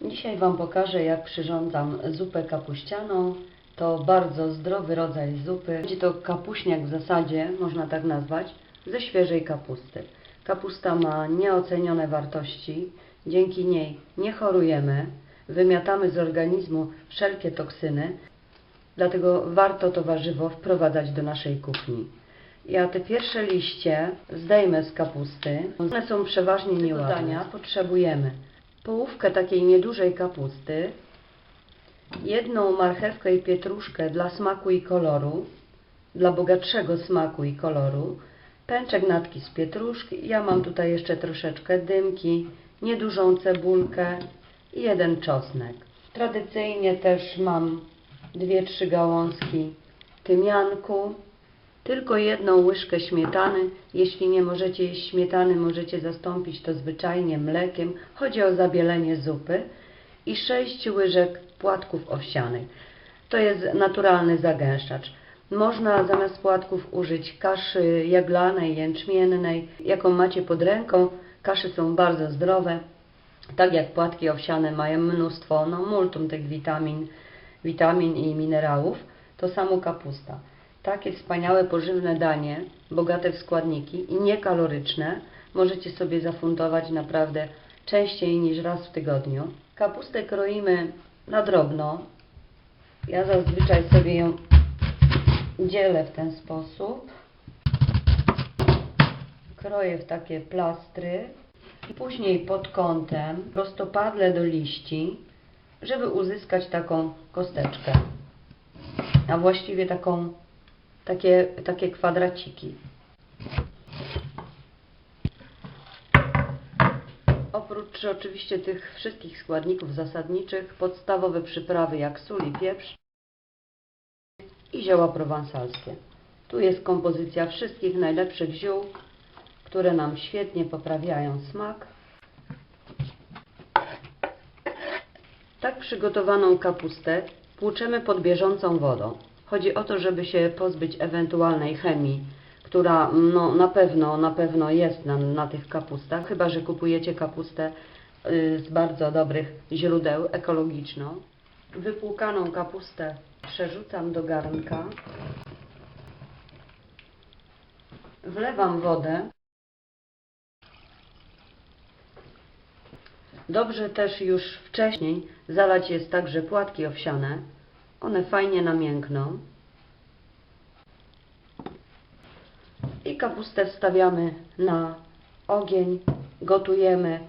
Dzisiaj Wam pokażę, jak przyrządzam zupę kapuścianą. To bardzo zdrowy rodzaj zupy. Będzie to kapuśniak w zasadzie, można tak nazwać, ze świeżej kapusty. Kapusta ma nieocenione wartości, dzięki niej nie chorujemy, wymiatamy z organizmu wszelkie toksyny, dlatego warto to warzywo wprowadzać do naszej kuchni. Ja te pierwsze liście zdejmę z kapusty. One są przeważnie nieładne. potrzebujemy połówkę takiej niedużej kapusty, jedną marchewkę i pietruszkę dla smaku i koloru, dla bogatszego smaku i koloru, pęczek natki z pietruszki, ja mam tutaj jeszcze troszeczkę dymki, niedużą cebulkę i jeden czosnek. Tradycyjnie też mam dwie, trzy gałązki tymianku, tylko jedną łyżkę śmietany. Jeśli nie możecie jeść śmietany, możecie zastąpić to zwyczajnie mlekiem. Chodzi o zabielenie zupy. I 6 łyżek płatków owsianych. To jest naturalny zagęszczacz. Można zamiast płatków użyć kaszy jaglanej, jęczmiennej, jaką macie pod ręką. Kasze są bardzo zdrowe. Tak jak płatki owsiane mają mnóstwo, no multum tych witamin, witamin i minerałów, to samo kapusta takie wspaniałe pożywne danie, bogate w składniki i niekaloryczne, możecie sobie zafundować naprawdę częściej niż raz w tygodniu. Kapustę kroimy na drobno. Ja zazwyczaj sobie ją dzielę w ten sposób. Kroję w takie plastry i później pod kątem prostopadle do liści, żeby uzyskać taką kosteczkę, a właściwie taką takie, takie kwadraciki. Oprócz oczywiście tych wszystkich składników zasadniczych, podstawowe przyprawy jak sól i pieprz i zioła prowansalskie. Tu jest kompozycja wszystkich najlepszych ziół, które nam świetnie poprawiają smak. Tak przygotowaną kapustę płuczemy pod bieżącą wodą. Chodzi o to, żeby się pozbyć ewentualnej chemii, która no, na pewno, na pewno jest na, na tych kapustach, chyba że kupujecie kapustę y, z bardzo dobrych źródeł, ekologiczną. Wypłukaną kapustę przerzucam do garnka. Wlewam wodę. Dobrze też już wcześniej zalać jest także płatki owsiane. One fajnie namiękną. I kapustę wstawiamy na ogień, gotujemy,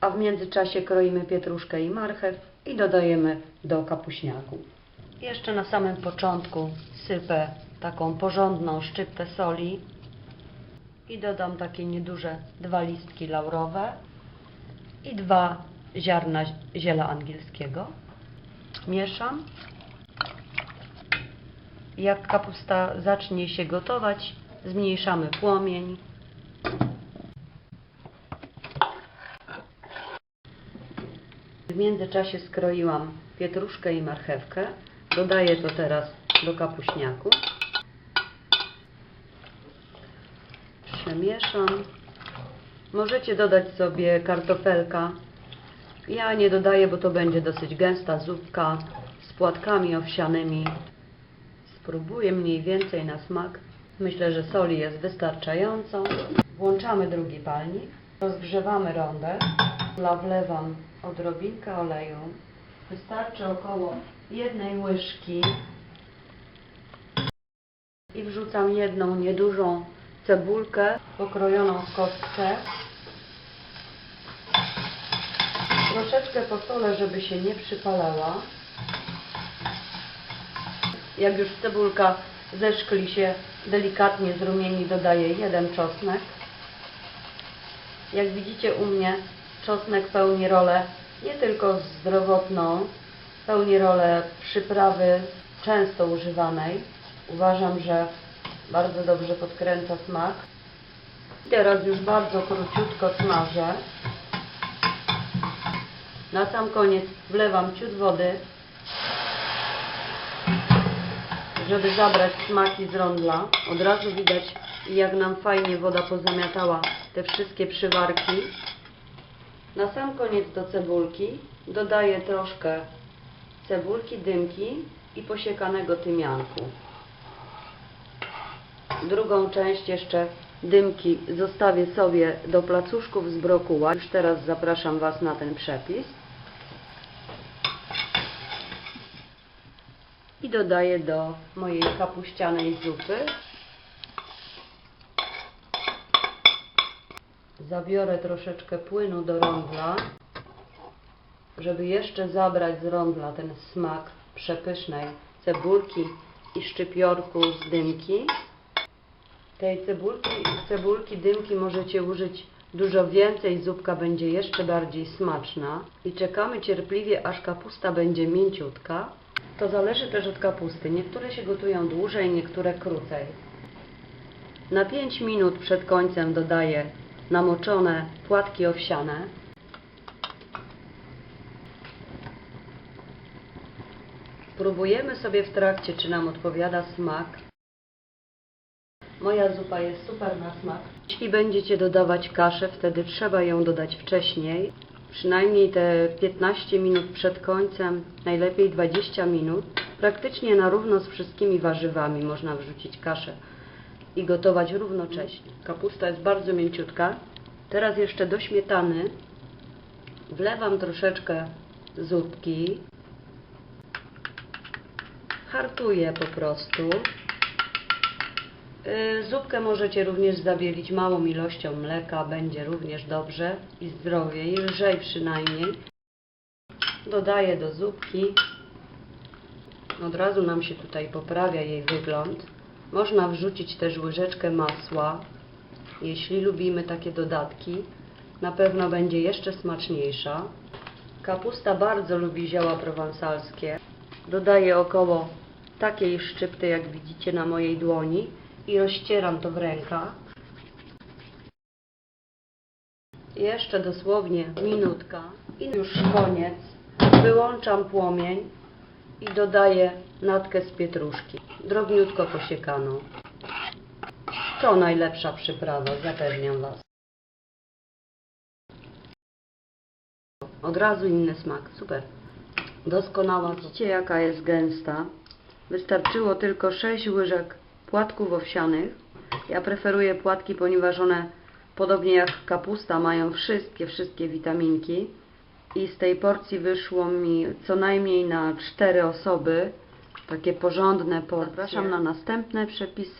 a w międzyczasie kroimy pietruszkę i marchew i dodajemy do kapuśniaku. Jeszcze na samym początku sypę taką porządną szczyptę soli i dodam takie nieduże dwa listki laurowe i dwa ziarna ziela angielskiego. Mieszam jak kapusta zacznie się gotować, zmniejszamy płomień. W międzyczasie skroiłam pietruszkę i marchewkę. Dodaję to teraz do kapuśniaku. Przemieszam. Możecie dodać sobie kartofelka. Ja nie dodaję, bo to będzie dosyć gęsta zupka z płatkami owsianymi. Spróbuję mniej więcej na smak. Myślę, że soli jest wystarczająco. Włączamy drugi palnik. Rozgrzewamy rondę. Wlewam odrobinkę oleju. Wystarczy około jednej łyżki. I wrzucam jedną niedużą cebulkę pokrojoną w kostkę. Troszeczkę posolę, żeby się nie przypalała. Jak już cebulka zeszkli się delikatnie zrumieni, dodaję jeden czosnek. Jak widzicie u mnie czosnek pełni rolę nie tylko zdrowotną, pełni rolę przyprawy często używanej. Uważam, że bardzo dobrze podkręca smak. Teraz już bardzo króciutko smażę. Na sam koniec wlewam ciut wody żeby zabrać smaki z rondla. Od razu widać, jak nam fajnie woda pozamiatała te wszystkie przywarki. Na sam koniec do cebulki dodaję troszkę cebulki, dymki i posiekanego tymianku. Drugą część jeszcze dymki zostawię sobie do placuszków z brokuła. Już teraz zapraszam Was na ten przepis. I dodaję do mojej kapuścianej zupy. Zabiorę troszeczkę płynu do rądla, żeby jeszcze zabrać z rądla ten smak przepysznej cebulki i szczypiorku z dymki. Tej cebulki, cebulki, dymki możecie użyć dużo więcej, zupka będzie jeszcze bardziej smaczna. I czekamy cierpliwie, aż kapusta będzie mięciutka. To zależy też od kapusty. Niektóre się gotują dłużej, niektóre krócej. Na 5 minut przed końcem dodaję namoczone płatki owsiane. Spróbujemy sobie w trakcie, czy nam odpowiada smak. Moja zupa jest super na smak. Jeśli będziecie dodawać kaszę, wtedy trzeba ją dodać wcześniej. Przynajmniej te 15 minut przed końcem, najlepiej 20 minut. Praktycznie na równo z wszystkimi warzywami można wrzucić kaszę i gotować równocześnie. Kapusta jest bardzo mięciutka. Teraz jeszcze do śmietany wlewam troszeczkę zupki. Hartuję po prostu. Yy, Zupkę możecie również zabielić małą ilością mleka, będzie również dobrze i zdrowiej, lżej przynajmniej. Dodaję do zupki. Od razu nam się tutaj poprawia jej wygląd. Można wrzucić też łyżeczkę masła, jeśli lubimy takie dodatki. Na pewno będzie jeszcze smaczniejsza. Kapusta bardzo lubi zioła prowansalskie. Dodaję około takiej szczypty, jak widzicie na mojej dłoni i rozcieram to w rękach. Jeszcze dosłownie minutka i już koniec. Wyłączam płomień i dodaję natkę z pietruszki, drobniutko posiekaną. To najlepsza przyprawa, zapewniam Was. Od razu inny smak, super. Doskonała. Widzicie jaka jest gęsta. Wystarczyło tylko 6 łyżek płatków owsianych. Ja preferuję płatki, ponieważ one, podobnie jak kapusta, mają wszystkie, wszystkie witaminki. I z tej porcji wyszło mi co najmniej na 4 osoby. Takie porządne porcje. Zapraszam na następne przepisy.